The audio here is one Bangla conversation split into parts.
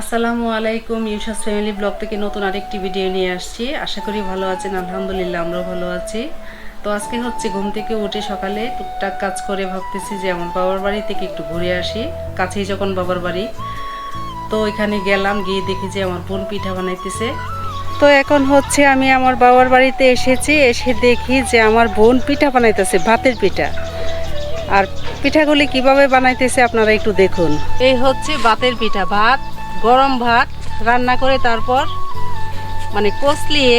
আসসালামু আলাইকুম ইউসাস ফ্যামিলি ব্লগ থেকে নতুন আরেকটি ভিডিও নিয়ে আসছি। আশা করি ভালো আছেন, আলহামদুলিল্লাহ আমরাও ভালো আছি। তো আজকে হচ্ছে ঘুম থেকে উঠে সকালে টুকটাক কাজ করে ভাবতেছি যে আমার বাবার বাড়ি থেকে একটু ঘুরে আসি। কাছেই যখন বাবার বাড়ি। তো এখানে গেলাম, গিয়ে দেখি যে আমার বোন পিঠা বানাইতেছে। তো এখন হচ্ছে আমি আমার বাবার বাড়িতে এসেছি, এসে দেখি যে আমার বোন পিঠা বানাইতেছে, ভাতের পিঠা। আর পিঠাগুলি কীভাবে বানাইতেছে আপনারা একটু দেখুন। এই হচ্ছে ভাতের পিঠা, ভাত গরম ভাত রান্না করে তারপর মানে কষলিয়ে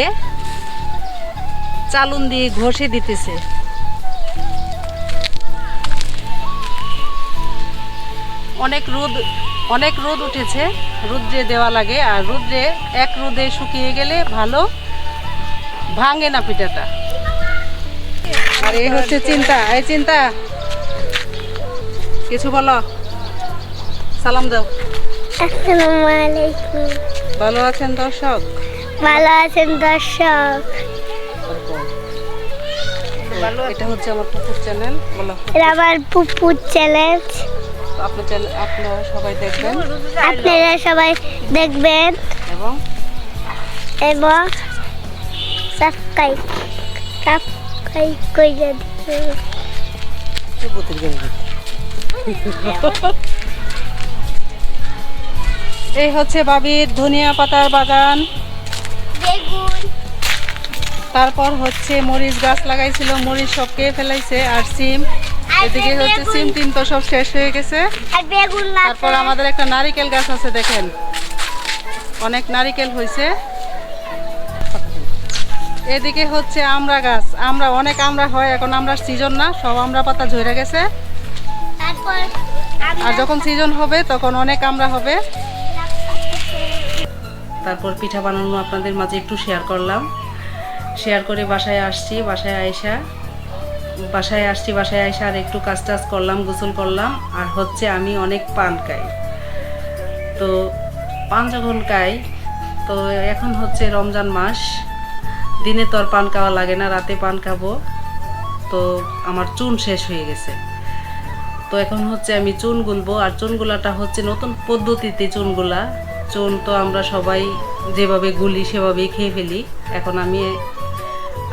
চালুন দিয়ে ঘষে দিতেছে। অনেক রোদ অনেক রোদ উঠেছে, রুদ্রে দেওয়া লাগে আর রুদ্রে এক রোদে শুকিয়ে গেলে ভালো ভাঙে না পিঠাটা। আর এই হচ্ছে চিন্তা, এই চিন্তা। কিছু বলো, সালাম দাও। আসসালামু আলাইকুম। ভালো আছেন দর্শক? ভালো আছেন দর্শক। এটা হচ্ছে আমার পুকুর চ্যানেল বলো এটা আমার পুপুর চ্যালেঞ্জ আপনার চ্যানেল আপনারা সবাই দেখবেন। আপনারা সবাই দেখবেন। এবং? এবং সাবস্ক্রাইব সাবস্ক্রাইব করে দিবেন। এই হচ্ছে বাবির ধনিয়া পাতার বাগান। তারপর হচ্ছে মরিচ গাছ লাগাইছিল মরিচ সব খেয়ে ফেলাইছে আর সিম। এদিকে হচ্ছে সিম টিম তো সব শেষ হয়ে গেছে। তারপর আমাদের একটা নারিকেল গাছ আছে দেখেন। অনেক নারিকেল হয়েছে এদিকে হচ্ছে আমড়া গাছ। আমরা অনেক আমরা হয় এখন আমরা সিজন না সব আমড়া পাতা ঝরে গেছে। আর যখন সিজন হবে তখন অনেক আমড়া হবে। তারপর পিঠা বানানো আপনাদের মাঝে একটু শেয়ার করলাম। শেয়ার করে বাসায় আসছি, বাসায় আয়সা বাসায় আসছি, বাসায় আয়সা আর একটু কাজ টাজ করলাম, গোসল করলাম। আর হচ্ছে আমি অনেক পান খাই। তো পান যখন খাই, তো এখন হচ্ছে রমজান মাস। দিনে তো আর পান খাওয়া লাগে না, রাতে পান খাব। তো আমার চুন শেষ হয়ে গেছে। তো এখন হচ্ছে আমি চুন গুলবো আর চুন গুলাটা হচ্ছে নতুন পদ্ধতিতে চুনগুলা চুন তো আমরা সবাই যেভাবে গুলি সেভাবেই খেয়ে ফেলি। এখন আমি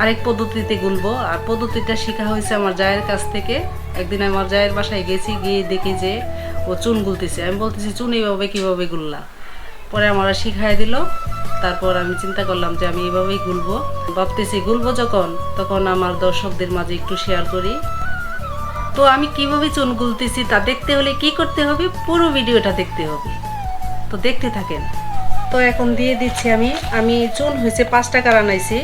আরেক পদ্ধতিতে গুলবো। আর পদ্ধতিটা শেখা হয়েছে আমার জায়ের কাছ থেকে। একদিন আমার জায়ের বাসায় গেছি, গিয়ে দেখি যে ও চুন গুলতেছে। আমি বলতেছি, চুন এইভাবে কীভাবে গুললা? পরে আমার শিখাই দিল। তারপর আমি চিন্তা করলাম যে আমি এইভাবেই গুলবো। ভাবতেছি, গুলবো যখন? তখন আমার দর্শকদের মাঝে একটু শেয়ার করি। তো আমি কীভাবে চুন গুলতেছি তা দেখতে হলে কি করতে হবে? পুরো ভিডিওটা দেখতে হবে। তো দেখতে থাকেন। তো এখন দিয়ে দিচ্ছি আমি। আমি চুন হয়েছে পাঁচ টাকার আনাইছি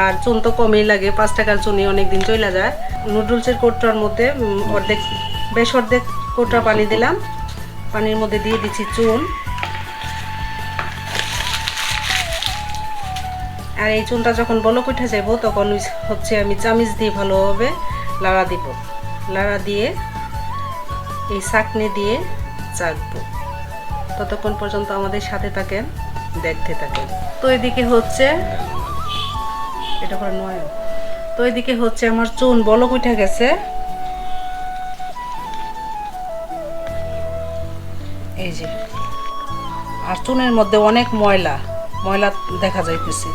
আর চুন তো কমই লাগে, পাঁচ টাকার চুনই অনেক দিন চলে যায়। নুডলসের কোটটার মধ্যে অর্ধেক, বেশ অর্ধেক কোটা পানি দিলাম। পানির মধ্যে দিয়ে দিচ্ছি চুন। আর এই চুনটা যখন বলক উঠে যাব তখন হচ্ছে আমি চামিচ দিয়ে ভালোভাবে লাড়া দিব। লাড়া দিয়ে এই চাকনি দিয়ে চাকবো। ততক্ষণ পর্যন্ত আমাদের সাথে থাকেন, দেখতে থাকেন। তো এদিকে হচ্ছে, এটা করে নয়। তো এদিকে হচ্ছে আমার চুন বলক উঠে গেছে। এই যে, আর চুনের মধ্যে অনেক ময়লা ময়লা দেখা যাইতেছে।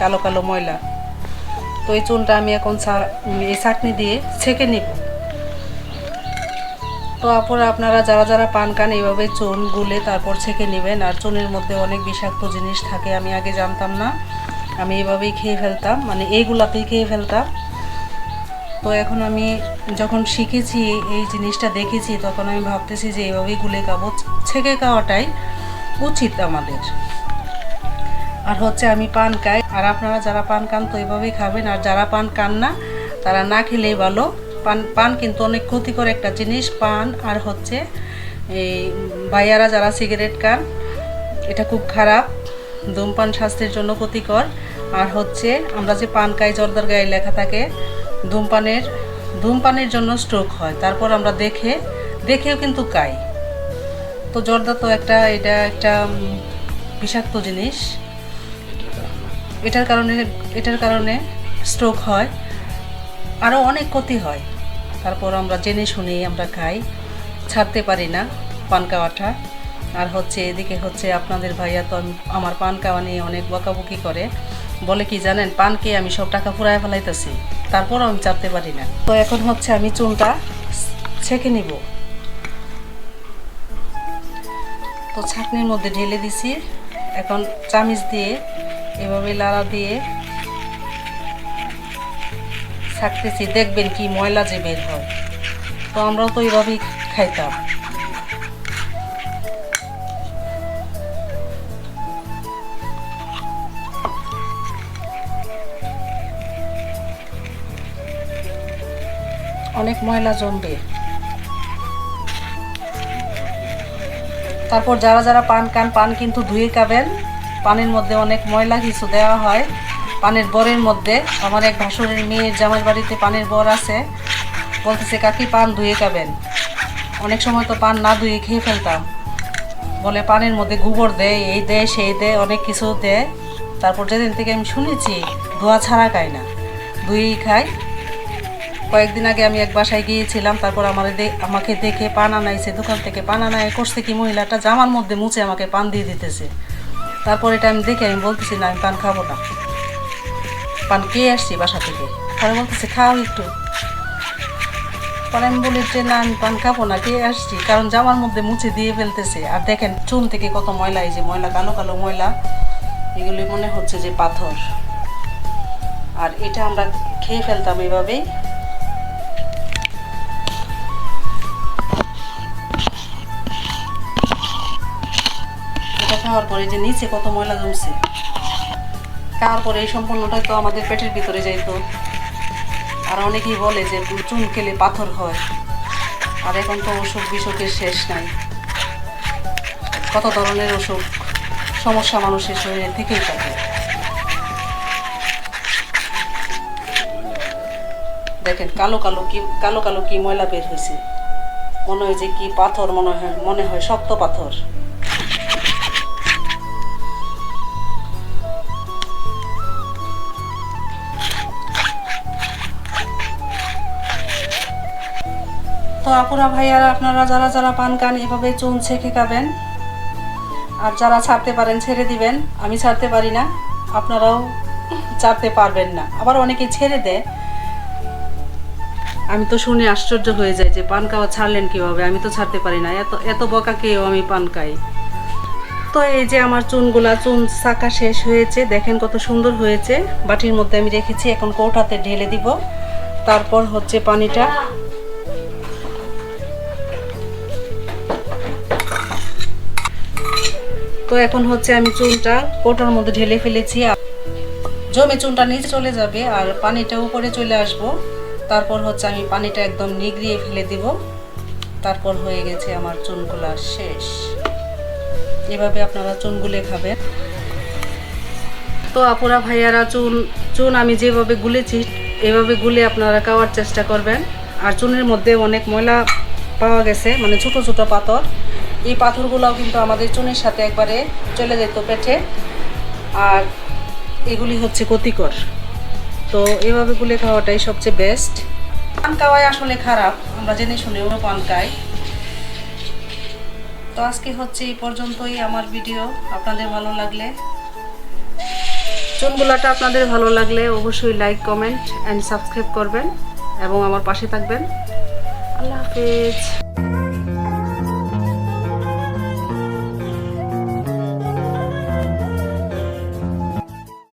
কালো কালো ময়লা। তো এই চুনটা আমি এখন এই চাটনি দিয়ে ছেঁকে নিব। তো আপনারা আপনারা যারা যারা পান খান এইভাবে চুন গুলে তারপর ছেঁকে নেবেন। আর চুনের মধ্যে অনেক বিষাক্ত জিনিস থাকে, আমি আগে জানতাম না। আমি এইভাবেই খেয়ে ফেলতাম মানে এইগুলাতেই খেয়ে ফেলতাম। তো এখন আমি যখন শিখেছি এই জিনিসটা দেখেছি, তখন আমি ভাবতেছি যে এইভাবেই গুলে খাব। ছেঁকে খাওয়াটাই উচিত আমাদের। আর হচ্ছে আমি পান খাই। আর আপনারা যারা পান খান তো এইভাবেই খাবেন। আর যারা পান খান না, তারা না খেলেই ভালো। পান পান কিন্তু অনেক ক্ষতিকর একটা জিনিস, পান আর হচ্ছে এই বাইয়ারা যারা সিগারেট খান, এটা খুব খারাপ, ধূমপান স্বাস্থ্যের জন্য ক্ষতিকর। আর হচ্ছে আমরা যে পান খাই, জর্দার গায়ে লেখা থাকে, ধূমপানের ধূমপানের জন্য স্ট্রোক হয়। তারপর আমরা দেখে, দেখেও কিন্তু খাই। তো জর্দা তো একটা, এটা একটা বিষাক্ত জিনিস। এটার কারণে এটার কারণে স্ট্রোক হয়। আরও অনেক ক্ষতি হয়। তারপর আমরা জেনে শুনেই আমরা খাই। ছাড়তে পারি না পান খাওয়াটা। আর হচ্ছে এদিকে হচ্ছে আপনাদের ভাইয়া তো আমি- আমার পান খাওয়া নিয়ে অনেক বকাবকি করে। বলে কি জানেন, পান খেয়ে আমি সব টাকা ফুরায় ফেলাইতেছি। তারপরও আমি চাপতে পারি না। তো এখন হচ্ছে আমি চুনটা ছেঁকে নিব। তো ছাকনির মধ্যে ঢেলে দিছি। এখন চামিচ দিয়ে এভাবে লাড়া দিয়ে ছাকতেছি দেখবেন কি ময়লা যে বের হয়। তো আমরাও তো এইভাবেই খাইতাম। অনেক ময়লা জমবে। তারপর যারা যারা পান খান, পান কিন্তু ধুয়ে খাবেন, পানির মধ্যে অনেক ময়লা কিছু দেওয়া হয়। পানের বরের মধ্যে। আমার এক ভাসুরের মেয়ের জামাই বাড়িতে পানের বর আছে। বলতেছে, কাকি, পান ধুয়ে খাবেন। অনেক সময় তো পান না ধুয়ে খেয়ে ফেলতাম। বলে, পানের মধ্যে গোবর দেয় এই দেয় সেই দেয় অনেক কিছু দেয় তারপর যেদিন থেকে আমি শুনেছি, ধোয়া ছাড়া খাই না। ধুয়েই খাই কয়েকদিন আগে আমি এক বাসায় গিয়েছিলাম। তারপর আমার আমাকে দেখে পান আনাইছে, দোকান থেকে পান আনায় করছে কি মহিলাটা, জামার মধ্যে মুছে আমাকে পান দিয়ে দিতেছে। তারপর এটা আমি দেখে আমি বলতেছি, না, আমি পান খাব না। পান খেয়ে আসছি বাসা থেকে। পরে বলতেছে, খাও একটু। পরে আমি বলি, যে না, আমি পান খাব না, খেয়ে আসছি। কারণ জামার মধ্যে মুছে দিয়ে ফেলতেছে। আর দেখেন চুন থেকে কত ময়লা, এই যে ময়লা, কালো কালো ময়লা, এগুলি মনে হচ্ছে যে পাথর। আর এটা আমরা খেয়ে ফেলতাম এভাবেই। এটা খাওয়ার পরে যে নিচে কত ময়লা জমছে। খাওয়ার পরে এই সম্পূর্ণটাই তো আমাদের পেটের ভিতরে যাইতো। আর অনেকেই বলে যে চুন খেলে পাথর হয়। আর এখন তো অসুখ বিসুখের শেষ নাই। কত ধরনের অসুখ, সমস্যা মানুষের শরীরে থেকেই থাকে। দেখেন, কালো কালো কি, কালো কালো কি ময়লা বের হয়েছে মনে হয় যে কি পাথর মনে হয় মনে হয় শক্ত পাথর। তো আপুরা ভাইয়ারা, আপনারা যারা যারা পান খান এভাবে চুন ছেঁকে খাবেন আর যারা ছাড়তে পারেন ছেড়ে দিবেন, আমি ছাড়তে পারি না, আপনারাও ছাড়তে পারবেন না। আবার অনেকে ছেড়ে দেয়। আমি তো শুনে আশ্চর্য হয়ে যাই যে পান খাওয়া ছাড়লেন কীভাবে? আমি তো ছাড়তে পারি না। এত এত বকা খেয়েও আমি পান খাই। তো এই যে আমার চুনগুলা, চুন চাকা শেষ হয়েছে, দেখেন কত সুন্দর হয়েছে। বাটির মধ্যে আমি রেখেছি, এখন কৌটাতে ঢেলে দিব। তারপর হচ্ছে পানিটা। তো এখন হচ্ছে আমি চুনটা কৌটার মধ্যে ঢেলে ফেলেছি। জমে চুনটা নিচে চলে যাবে আর পানিটা উপরে চলে আসব। তারপর হচ্ছে আমি পানিটা একদম নিগড়িয়ে ফেলে দিব। তারপর হয়ে গেছে আমার চুনগুলা শেষ। এভাবে আপনারা চুন গুলে খাবেন। তো আপুরা ভাইয়ারা, চুন চুন আমি যেভাবে গুলেছি, এভাবে গুলে আপনারা খাওয়ার চেষ্টা করবেন। আর চুনের মধ্যে অনেক ময়লা পাওয়া গেছে মানে ছোট ছোট পাথর। এই পাথরগুলোও কিন্তু আমাদের চুনের সাথে একবারে চলে যেত পেটে। আর এগুলি হচ্ছে ক্ষতিকর। তো এভাবে গুলে খাওয়াটাই সবচেয়ে বেস্ট পান খাওয়াই আসলে খারাপ, আমরা জেনে শুনেও পান খাই। তো আজকে হচ্ছে এই পর্যন্তই আমার ভিডিও আপনাদের ভালো লাগলে? চুনগুলাটা আপনাদের ভালো লাগলে অবশ্যই লাইক কমেন্ট অ্যান্ড সাবস্ক্রাইব করবেন এবং আমার পাশে থাকবেন। আল্লাহ হাফেজ।